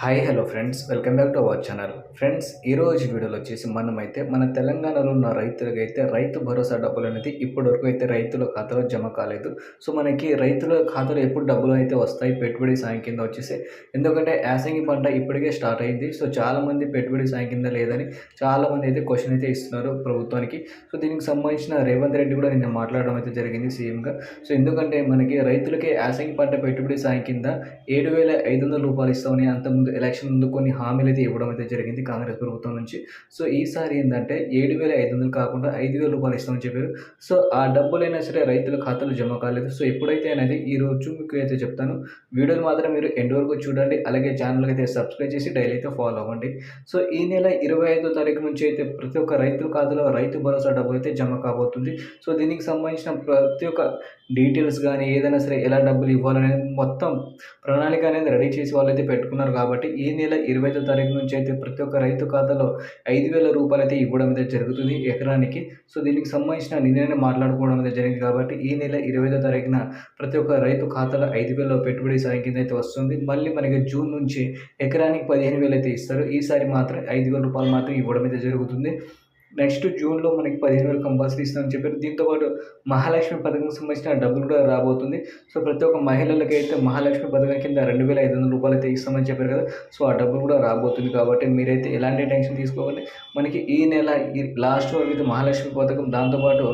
Hi hello friends. Welcome back to our channel. Friends ఈరోజు వీడియోలో వచ్చేసి మనమైతే మన తెలంగాణలో ఉన్న రైతులకు అయితే రైతు భరోసా డబ్బులు అనేది ఇప్పటివరకు అయితే రైతుల ఖాతాలో జమ కాలేదు. సో మనకి రైతుల ఖాతాలో ఎప్పుడు డబ్బులు అయితే వస్తాయి పెట్టుబడి సాయం కింద వచ్చేసి. ఎందుకంటే యాసంగి పంట ఇప్పటికే స్టార్ట్ అయింది. సో చాలామంది పెట్టుబడి సాయం కింద లేదని చాలామంది అయితే క్వశ్చన్ అయితే ఇస్తున్నారు ప్రభుత్వానికి. సో దీనికి సంబంధించిన రేవంత్ రెడ్డి కూడా నిన్న మాట్లాడడం అయితే జరిగింది సీఎంగా. సో ఎందుకంటే మనకి రైతులకి యాసంగి పంట పెట్టుబడి సాయం కింద ఏడు వేల ఐదు వందల రూపాయలు ఇస్తామని అంతకుముందు ఎలక్షన్ ముందు కొన్ని హామీలు అయితే ఇవ్వడం అయితే జరిగింది కాంగ్రెస్ ప్రభుత్వం నుంచి. సో ఈసారి ఏంటంటే ఏడు వేల ఐదు వందలు కాకుండా ఐదు వేల రూపాయలు ఇస్తామని చెప్పారు. సో ఆ డబ్బులైనా సరే రైతుల ఖాతాలో జమ కాలేదు. సో ఎప్పుడైతే అనేది ఈ రోజు మీకు అయితే చెప్తాను. వీడియోలు మాత్రం మీరు ఎండ్ వరకు చూడండి. అలాగే ఛానల్ అయితే సబ్స్క్రైబ్ చేసి డైలీ అయితే ఫాలో అవ్వండి. సో ఈ నెల ఇరవై ఐదో తారీఖు నుంచి అయితే ప్రతి ఒక్క రైతు ఖాతాలో రైతు భరోసా డబ్బులు అయితే జమ కాబోతుంది. సో దీనికి సంబంధించిన ప్రతి ఒక్క డీటెయిల్స్ కానీ ఏదైనా సరే ఎలా డబ్బులు ఇవ్వాలనేది మొత్తం ప్రణాళిక అనేది రెడీ చేసి వాళ్ళైతే పెట్టుకున్నారు కాబట్టి ఈ నెల ఇరవై ఐదో తారీఖు నుంచి అయితే ప్రతి ఒక్క రైతు ఖాతాలో ఐదు వేల రూపాయలు అయితే ఇవ్వడం అయితే జరుగుతుంది ఎకరానికి. సో దీనికి సంబంధించిన నిన్ననే మాట్లాడుకోవడం అయితే జరిగింది కాబట్టి ఈ నెల ఇరవై ఐదో తారీఖున ప్రతి ఒక్క రైతు ఖాతాలో ఐదు వేల పెట్టుబడి సాయం కింద అయితే వస్తుంది. మళ్ళీ మనకి జూన్ నుంచి ఎకరానికి పదిహేను వేలు అయితే ఇస్తారు. ఈసారి మాత్రం ఐదు వేల రూపాయలు మాత్రం ఇవ్వడం అయితే జరుగుతుంది. నెక్స్ట్ జూన్లో మనకి పదిహేను వేలు కంపల్సరీ ఇస్తామని చెప్పారు. దీంతోపాటు మహాలక్ష్మి పథకం సంబంధించిన డబ్బులు కూడా రాబోతుంది. సో ప్రతి ఒక్క మహిళలకి అయితే మహాలక్ష్మి పథకం కింద రెండు వేల ఐదు వందల రూపాయలు అయితే ఇస్తామని చెప్పారు కదా. సో ఆ డబ్బులు కూడా రాబోతుంది కాబట్టి మీరైతే ఎలాంటి టెన్షన్ తీసుకోవాలి మనకి ఈ నెల ఈ లాస్ట్ వరకు అయితే మహాలక్ష్మి పథకం దాంతోపాటు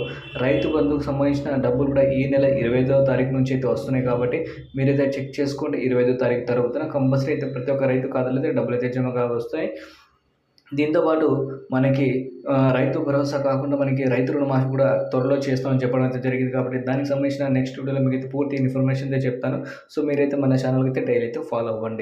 రైతు బంధుకు సంబంధించిన డబ్బులు కూడా ఈ నెల ఇరవై ఐదవ తారీఖు నుంచి అయితే వస్తున్నాయి కాబట్టి మీరైతే చెక్ చేసుకోండి. ఇరవై ఐదో తారీఖు తర్వాత కంపల్సరీ అయితే ప్రతి ఒక్క రైతు ఖాతాలో అయితే డబ్బులు అయితే జమ వస్తాయి దీంతోపాటు మనకి రైతు భరోసా కాకుండా మనకి రైతు రుణమాఫీ కూడా త్వరలో చేస్తామని చెప్పడం అయితే జరిగింది కాబట్టి దానికి సంబంధించిన నెక్స్ట్ వీడియోలో మీకు అయితే పూర్తి ఇన్ఫర్మేషన్ అయితే చెప్తాను. సో మీరైతే మన ఛానల్కి అయితే డైలీ అయితే ఫాలో అవ్వండి.